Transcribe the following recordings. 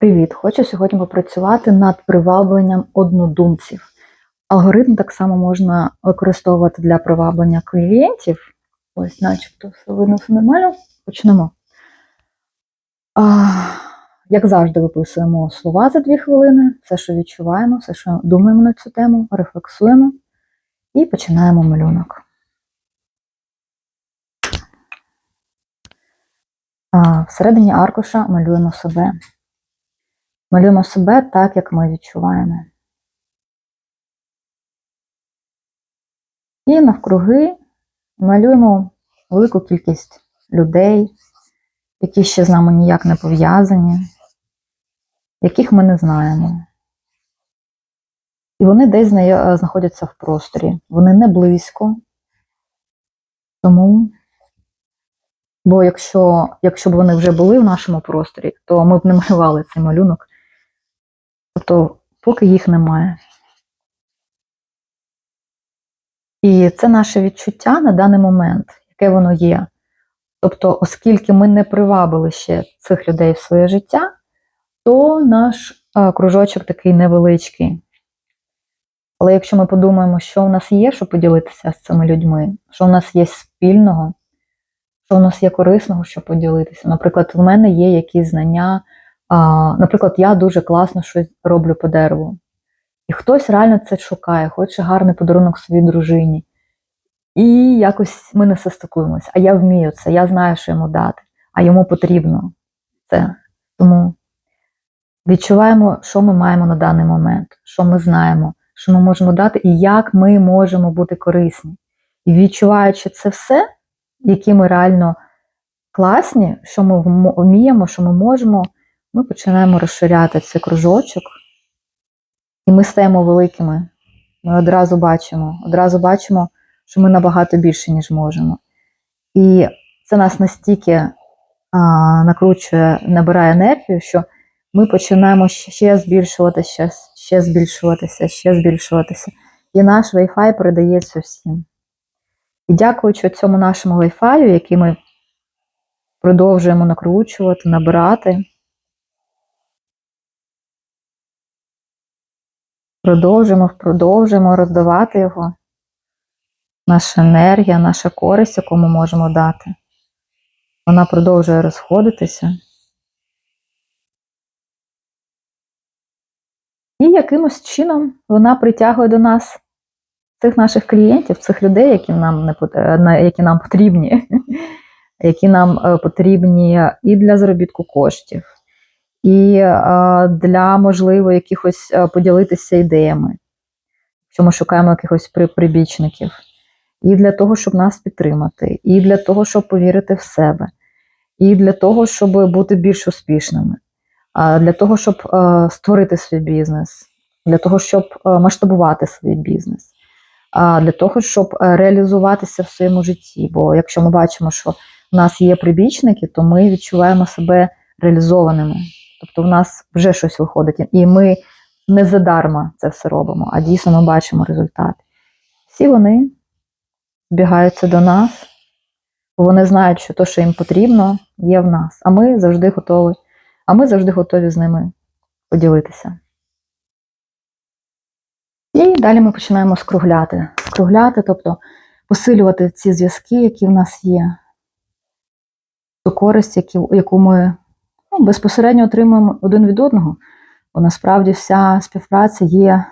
Привіт! Хочу сьогодні попрацювати над привабленням однодумців. Алгоритм так само можна використовувати для приваблення клієнтів. Ось, начебто, все видно все нормально. Почнемо. А, як завжди, виписуємо слова за дві хвилини, все, що відчуваємо, все, що думаємо на цю тему, рефлексуємо і починаємо малюнок. А, всередині аркуша малюємо себе. Малюємо себе так, як ми відчуваємо. І навкруги малюємо велику кількість людей, які ще з нами ніяк не пов'язані, яких ми не знаємо. І вони десь знаходяться в просторі. Вони не близько. Тому, бо якщо, якщо б вони вже були в нашому просторі, то ми б не малювали цей малюнок. Тобто, поки їх немає. І це наше відчуття на даний момент, яке воно є. Тобто, оскільки ми не привабили ще цих людей в своє життя, то наш а, кружочок такий невеличкий. Але якщо ми подумаємо, що в нас є, що поділитися з цими людьми, що в нас є спільного, що в нас є корисного, що поділитися. Наприклад, в мене є якісь знання. Наприклад, я дуже класно щось роблю по дереву. І хтось реально це шукає, хоче гарний подарунок своїй дружині. І якось ми не состикуємося. А я вмію це, я знаю, що йому дати, а йому потрібно це. Тому відчуваємо, що ми маємо на даний момент, що ми знаємо, що ми можемо дати, і як ми можемо бути корисні. І відчуваючи це все, які ми реально класні, що ми вміємо, що ми можемо ми починаємо розширяти цей кружочок, і ми стаємо великими. Ми одразу бачимо, одразу бачимо, що ми набагато більше, ніж можемо. І це нас настільки а, накручує, набирає енергію, що ми починаємо ще збільшуватися, ще, збільшуватися, ще збільшуватися. І наш Wi-Fi передається всім. І дякуючи цьому нашому Wi-Fi, який ми продовжуємо накручувати, набирати. Продовжимо, продовжимо роздавати його. Наша енергія, наша користь, яку ми можемо дати. Вона продовжує розходитися. І якимось чином вона притягує до нас цих наших клієнтів, цих людей, які нам, не, е, які нам потрібні, які нам е, потрібні і для заробітку коштів, і е, для, можливо, якихось е, поділитися ідеями, що ми шукаємо якихось при- прибічників, і для того, щоб нас підтримати, і для того, щоб повірити в себе, і для того, щоб бути більш успішними, для того, щоб е, створити свій бізнес, для того, щоб масштабувати свій бізнес, для того, щоб реалізуватися в своєму житті. Бо якщо ми бачимо, що в нас є прибічники, то ми відчуваємо себе реалізованими. Тобто в нас вже щось виходить, і ми не задарма це все робимо, а дійсно ми бачимо результат. Всі вони збігаються до нас, бо вони знають, що те, що їм потрібно, є в нас. А ми завжди готові, а ми завжди готові з ними поділитися. І далі ми починаємо скругляти. Скругляти, тобто посилювати ці зв'язки, які в нас є, ту користь, яку ми ну, безпосередньо отримуємо один від одного. Бо насправді вся співпраця є,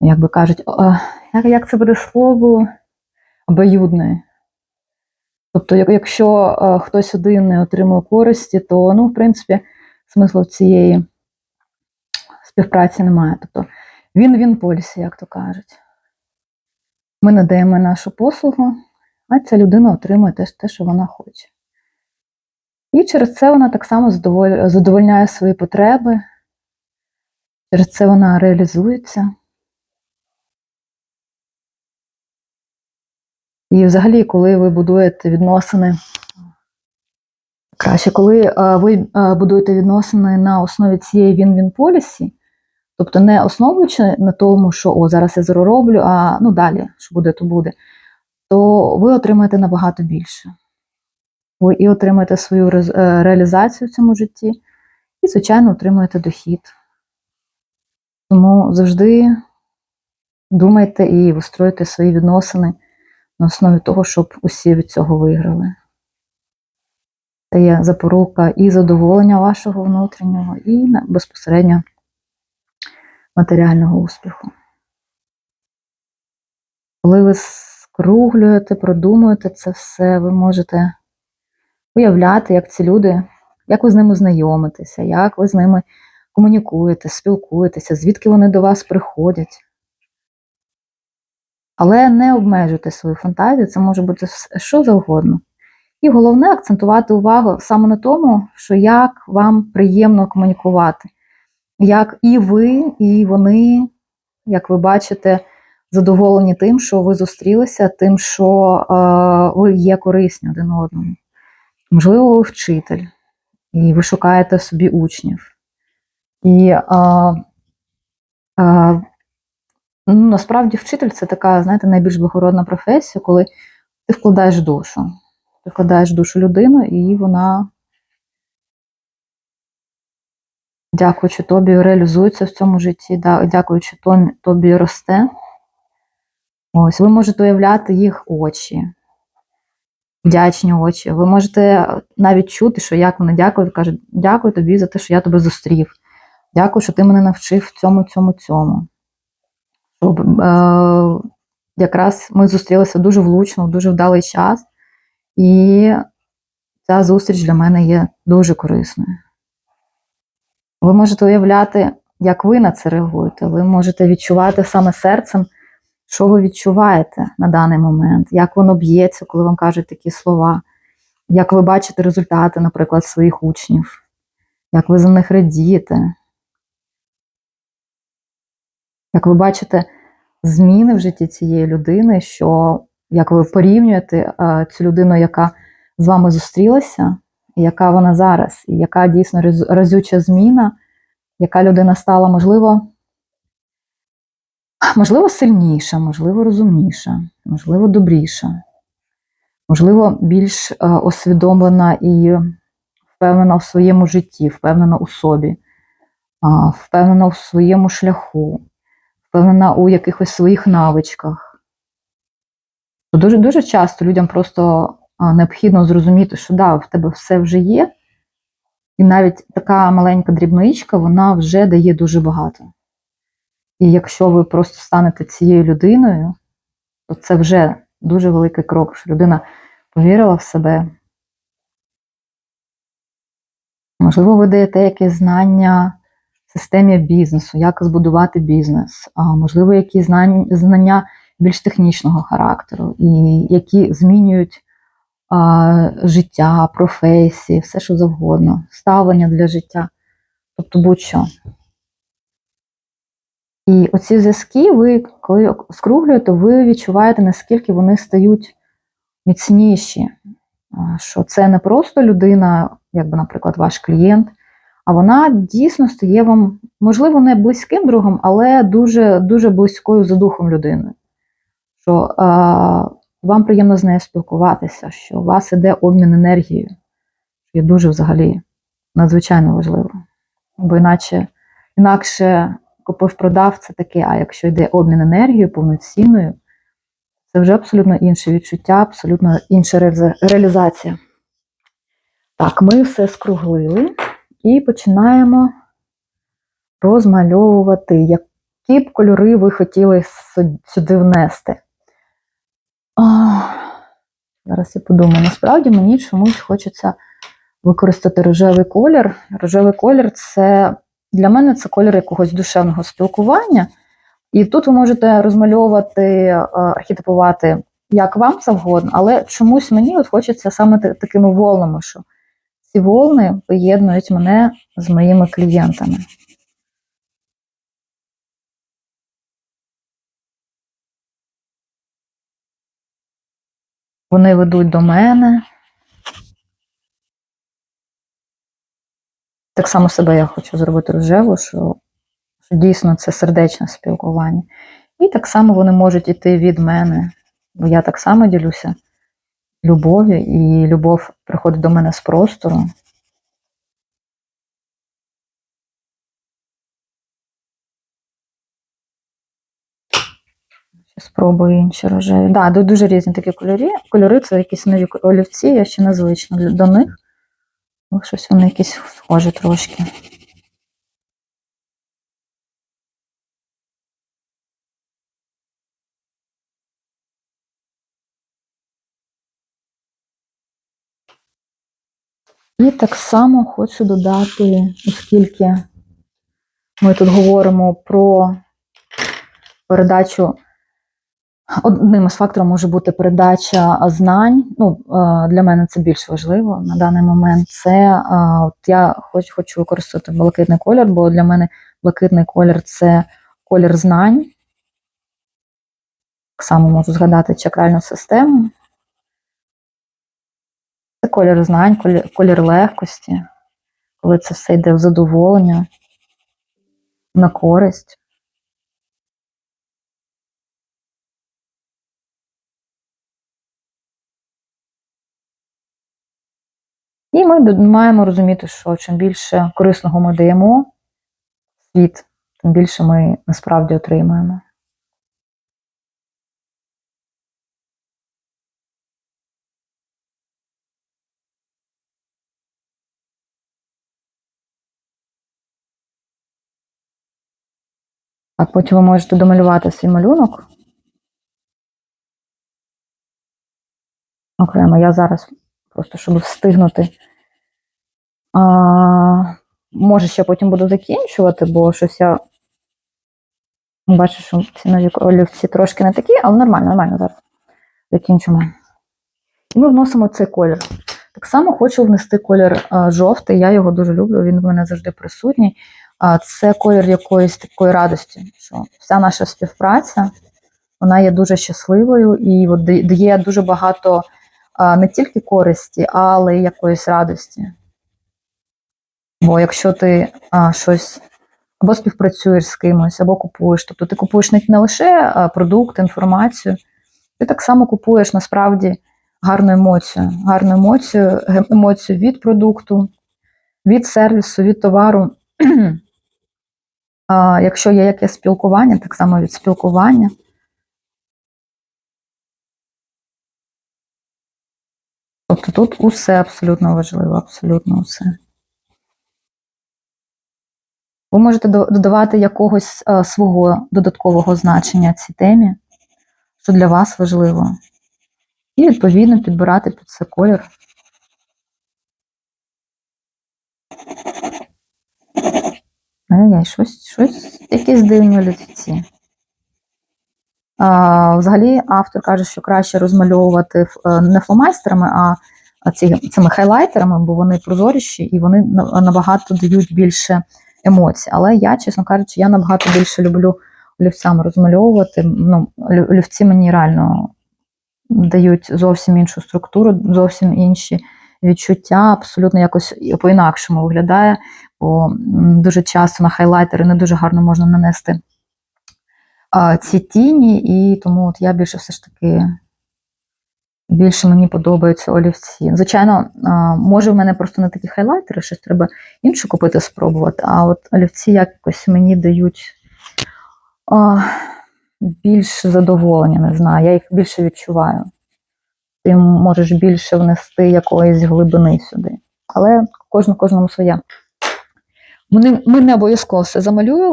як би кажуть, е, як, як це буде слово, обоюдною. Тобто, якщо е, хтось один не отримує користі, то, ну, в принципі, смислу цієї співпраці немає. Тобто він він полісі, як то кажуть. Ми надаємо нашу послугу, а ця людина отримує те, те, що вона хоче. І через це вона так само задовольняє свої потреби, через це вона реалізується. І взагалі, коли ви будуєте відносини, краще, коли е, ви е, будуєте відносини на основі цієї він-він полісі, тобто не основуючи на тому, що о, зараз я зароблю, а ну далі, що буде, то буде, то ви отримаєте набагато більше. Ви і отримаєте свою е, реалізацію в цьому житті, і, звичайно, отримуєте дохід. Тому завжди думайте і вистроюйте свої відносини на основі того, щоб усі від цього виграли. Це є запорука і задоволення вашого внутрішнього, і безпосередньо матеріального успіху. Коли ви скруглюєте, продумуєте це все, ви можете уявляти, як ці люди, як ви з ними знайомитеся, як ви з ними комунікуєте, спілкуєтеся, звідки вони до вас приходять. Але не обмежуйте свою фантазію, це може бути що завгодно. І головне акцентувати увагу саме на тому, що як вам приємно комунікувати, як і ви, і вони, як ви бачите, задоволені тим, що ви зустрілися, тим, що е, ви є корисні один одному. Можливо, ви вчитель, і ви шукаєте собі учнів. І е, е, ну, насправді вчитель це така, знаєте, найбільш благородна професія, коли ти вкладаєш душу. Ти вкладаєш душу людину, і вона, дякуючи тобі, реалізується в цьому житті, дякуючи тобі росте. Ось, ви можете уявляти їх очі, вдячні очі. Ви можете навіть чути, що як вони дякують, кажуть, дякую тобі за те, що я тебе зустрів. Дякую, що ти мене навчив цьому, цьому, цьому. Щоб, е, якраз ми зустрілися дуже влучно, в дуже вдалий час, і ця зустріч для мене є дуже корисною. Ви можете уявляти, як ви на це реагуєте. Ви можете відчувати саме серцем, що ви відчуваєте на даний момент, як воно б'ється, коли вам кажуть такі слова, як ви бачите результати, наприклад, своїх учнів, як ви за них радієте, як ви бачите зміни в житті цієї людини, що як ви порівнюєте е, цю людину, яка з вами зустрілася, і яка вона зараз, і яка дійсно разюча зміна, яка людина стала, можливо, можливо, сильніша, можливо, розумніша, можливо, добріша, можливо, більш е, освідомлена і впевнена в своєму житті, впевнена у собі, впевнена в своєму шляху, впевнена у якихось своїх навичках. Дуже, дуже часто людям просто необхідно зрозуміти, що да, в тебе все вже є, і навіть така маленька дрібноїчка, вона вже дає дуже багато. І якщо ви просто станете цією людиною, то це вже дуже великий крок, що людина повірила в себе. Можливо, ви даєте якесь знання системі бізнесу, як збудувати бізнес, а можливо, якісь знання більш технічного характеру, і які змінюють а, життя, професії, все що завгодно, ставлення для життя, тобто будь-що. І оці зв'язки, ви, коли скруглюєте, ви відчуваєте, наскільки вони стають міцніші. Що це не просто людина, якби, наприклад, ваш клієнт, а вона дійсно стає вам, можливо, не близьким другом, але дуже, дуже близькою за духом людиною. Що а, вам приємно з нею спілкуватися, що у вас іде обмін енергією, що є дуже взагалі надзвичайно важливо. Бо іначе, інакше купив-продав це таке, а якщо йде обмін енергією повноцінною, це вже абсолютно інше відчуття, абсолютно інша реалізація. Так, ми все скруглили і починаємо розмальовувати, які б кольори ви хотіли сюди внести. Зараз я подумаю, насправді мені чомусь хочеться використати рожевий колір. Рожевий колір це для мене це колір якогось душевного спілкування. І тут ви можете розмальовувати, е, архетипувати як вам завгодно, але чомусь мені от хочеться саме такими волнами, що ці волни поєднують мене з моїми клієнтами. Вони ведуть до мене. так само себе я хочу зробити рожеву, що, що дійсно це сердечне спілкування. І так само вони можуть іти від мене. Бо я так само ділюся любов'ю, і любов приходить до мене з простору. Спробую інші рожеві. Так, да, дуже різні такі кольорі. Кольори це якісь нові олівці, я ще незвична до них. Ну, щось вони якісь схожі трошки. І так само хочу додати, оскільки ми тут говоримо про передачу. Одним із факторів може бути передача знань. Ну, е, для мене це більш важливо на даний момент. Це е, от я хоч, хочу використати блакитний колір, бо для мене блакитний колір це колір знань. Так само можу згадати чакральну систему. Це колір знань, колір, колір легкості, коли це все йде в задоволення, на користь. І ми маємо розуміти, що чим більше корисного ми даємо світ, тим більше ми насправді отримаємо. А потім ви можете домалювати свій малюнок. Окремо, я зараз просто щоб встигнути. А, може, ще потім буду закінчувати, бо щось я бачу, що ці нові олівці трошки не такі, але нормально, нормально зараз закінчимо. І ми вносимо цей колір. Так само хочу внести колір а, жовтий, я його дуже люблю, він в мене завжди присутній. А, це колір якоїсь такої радості, що вся наша співпраця вона є дуже щасливою і дає дуже багато не тільки користі, але й якоїсь радості. Бо якщо ти а, щось або співпрацюєш з кимось, або купуєш, тобто ти купуєш не, лише продукт, інформацію, ти так само купуєш насправді гарну емоцію, гарну емоцію, емоцію від продукту, від сервісу, від товару. А, якщо є якесь спілкування, так само від спілкування. Тобто тут усе абсолютно важливо, абсолютно усе. Ви можете додавати якогось е, свого додаткового значення цій темі, що для вас важливо. І відповідно підбирати під це колір. Ай-яй, щось, щось, якісь дивні олівці. Взагалі, автор каже, що краще розмальовувати е, не фломастерами, а цими хайлайтерами, бо вони прозоріші і вони набагато дають більше емоцій. Але я, чесно кажучи, я набагато більше люблю олівцями розмальовувати. Ну, олівці мені реально дають зовсім іншу структуру, зовсім інші відчуття, абсолютно якось по-інакшому виглядає, бо дуже часто на хайлайтери не дуже гарно можна нанести ці тіні, і тому от я більше все ж таки більше мені подобаються олівці. Звичайно, може в мене просто не такі хайлайтери, щось треба інше купити, спробувати. А от олівці якось мені дають а, більш задоволення, не знаю, я їх більше відчуваю. Ти можеш більше внести якоїсь глибини сюди. Але кожну кожному своє. Не, ми не обов'язково все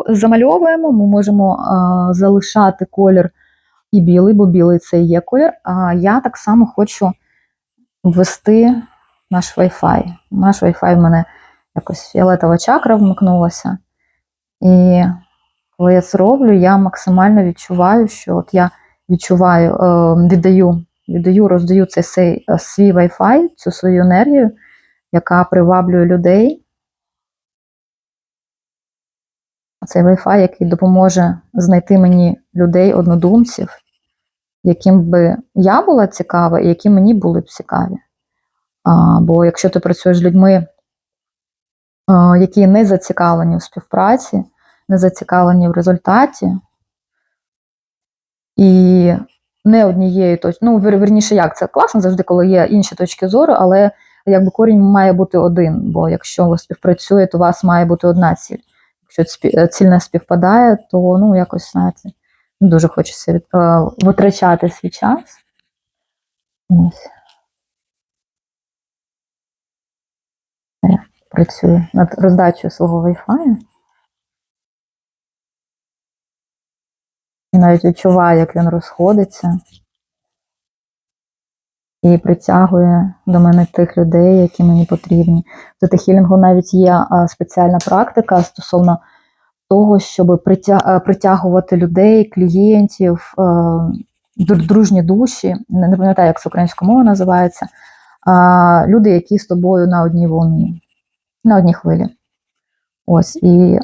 замальовуємо, ми можемо а, залишати колір і білий, бо білий це є колір. А я так само хочу ввести наш Wi-Fi. Наш Wi-Fi в мене якось фіолетова чакра вмикнулася. І коли я це роблю, я максимально відчуваю, що от я відчуваю, е, віддаю, віддаю, роздаю цей, цей е, свій Wi-Fi, цю свою енергію, яка приваблює людей. Цей Wi-Fi, який допоможе знайти мені людей, однодумців, яким би я була цікава, і які мені були б цікаві. А, бо якщо ти працюєш з людьми, а, які не зацікавлені в співпраці, не зацікавлені в результаті, і не однією точки, ну, вірніше, як це класно завжди, коли є інші точки зору, але якби корінь має бути один, бо якщо ви співпрацюєте, у вас має бути одна ціль. Якщо спі- ціль співпадає, то ну якось знаєте, Дуже хочеться від, е, витрачати свій час. Ось. Я працюю над роздачею свого Wi-Fi. Навіть відчуваю, як він розходиться і притягує до мене тих людей, які мені потрібні. В тета-хілінгу навіть є спеціальна практика стосовно того, щоб е, притягувати людей, клієнтів, е, дружні душі. Не пам'ятаю, як це українською мовою називається. Люди, які з тобою на одній волні, на одній хвилі. Ось, і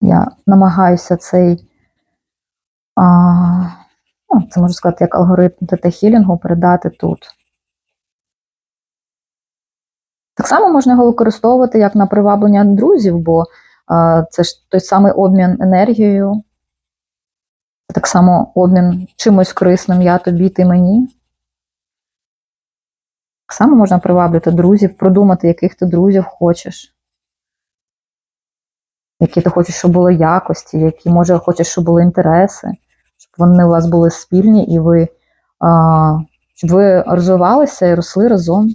я намагаюся цей. Ну, це можу сказати, як алгоритм тета-хілінгу передати тут. Так само можна його використовувати як на приваблення друзів, бо а, це ж той самий обмін енергією, так само обмін чимось корисним я тобі, ти мені. Так само можна приваблювати друзів, продумати, яких ти друзів хочеш. Які ти хочеш, щоб були якості, які, може, хочеш, щоб були інтереси, вони у вас були спільні і ви, щоб ви розвивалися і росли разом.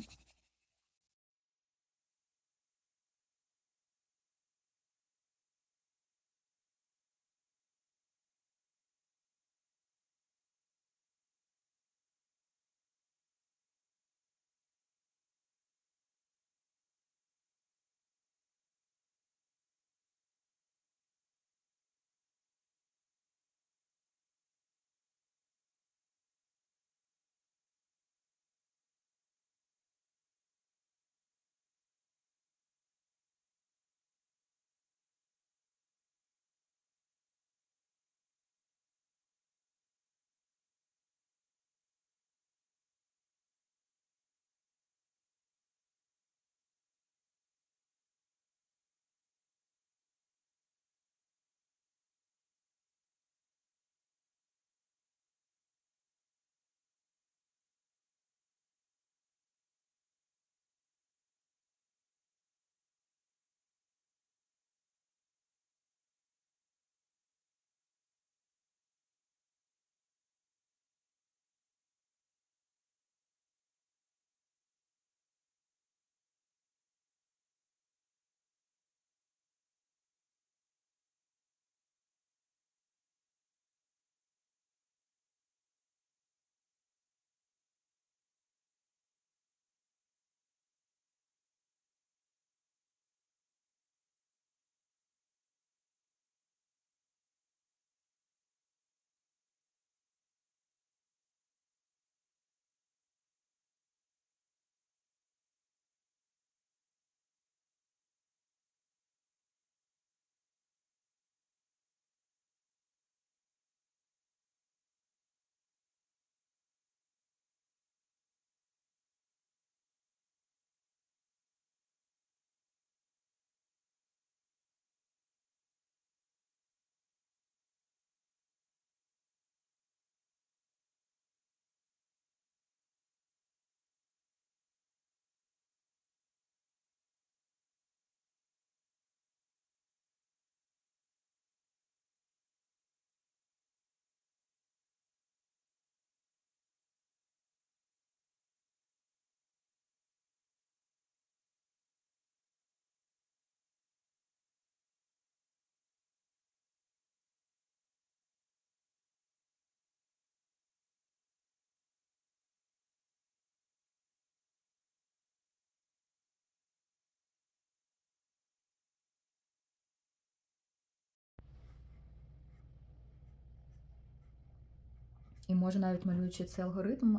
І може навіть малюючи цей алгоритм,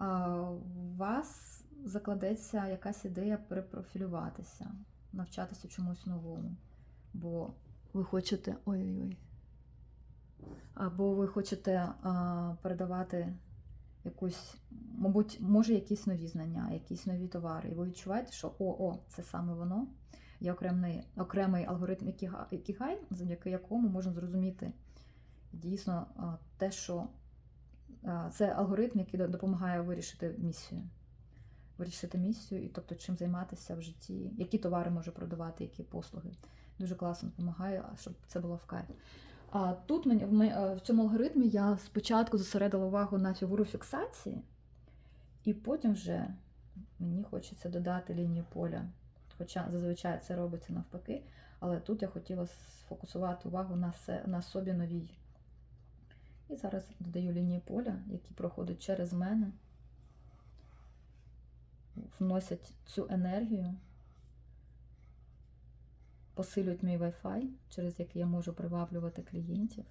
у вас закладеться якась ідея перепрофілюватися, навчатися чомусь новому. Бо ви хочете. Ой-ой-ой. Або ви хочете а, передавати якусь, мабуть, може, якісь нові знання, якісь нові товари. І ви відчуваєте, що о, о, це саме воно. Є окремий, окремий алгоритм Ікігай, завдяки якому можна зрозуміти дійсно а, те, що це алгоритм, який допомагає вирішити місію. Вирішити місію, і тобто чим займатися в житті, які товари може продавати, які послуги. Дуже класно допомагає, щоб це було в кайф. А тут мені е, в цьому алгоритмі я спочатку зосередила увагу на фігуру фіксації, і потім вже мені хочеться додати лінію поля. Хоча зазвичай це робиться навпаки, але тут я хотіла сфокусувати увагу на, на собі новій. І зараз додаю лінії поля, які проходять через мене, вносять цю енергію, посилюють мій Wi-Fi, через який я можу приваблювати клієнтів.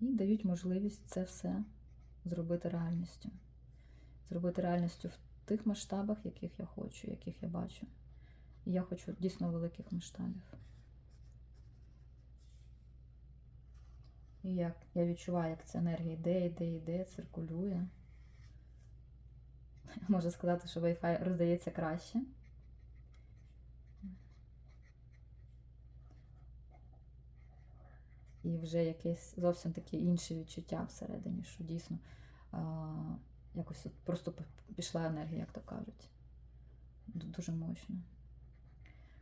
І дають можливість це все зробити реальністю. Зробити реальністю в тих масштабах, яких я хочу, яких я бачу. І я хочу дійсно великих масштабів. І як я відчуваю, як ця енергія йде, йде, йде, циркулює. Можу сказати, що Wi-Fi роздається краще. І вже якесь зовсім таке інше відчуття всередині, що дійсно а, якось от просто пішла енергія, як то кажуть. Дуже мощно.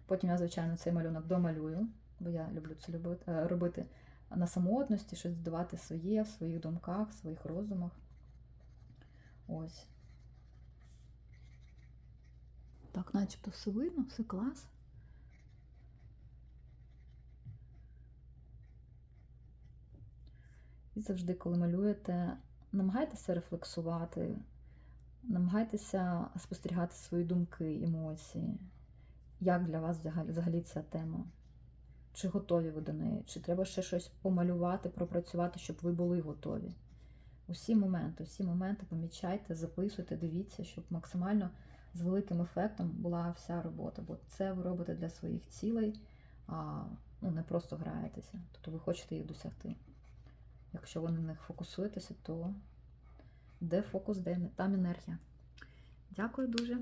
Потім я, звичайно, цей малюнок домалюю, бо я люблю це е, робити на самотності, щось додавати своє в своїх думках, в своїх розумах. Ось. Так, начебто все видно, все клас. І завжди, коли малюєте, намагайтеся рефлексувати, намагайтеся спостерігати свої думки, емоції. Як для вас взагалі ця тема? Чи готові ви до неї? Чи треба ще щось помалювати, пропрацювати, щоб ви були готові? Усі моменти, усі моменти помічайте, записуйте, дивіться, щоб максимально з великим ефектом була вся робота. Бо це ви робите для своїх цілей, а ну, не просто граєтеся. Тобто ви хочете їх досягти. Якщо ви на них фокусуєтеся, то де фокус, де там енергія. Дякую дуже.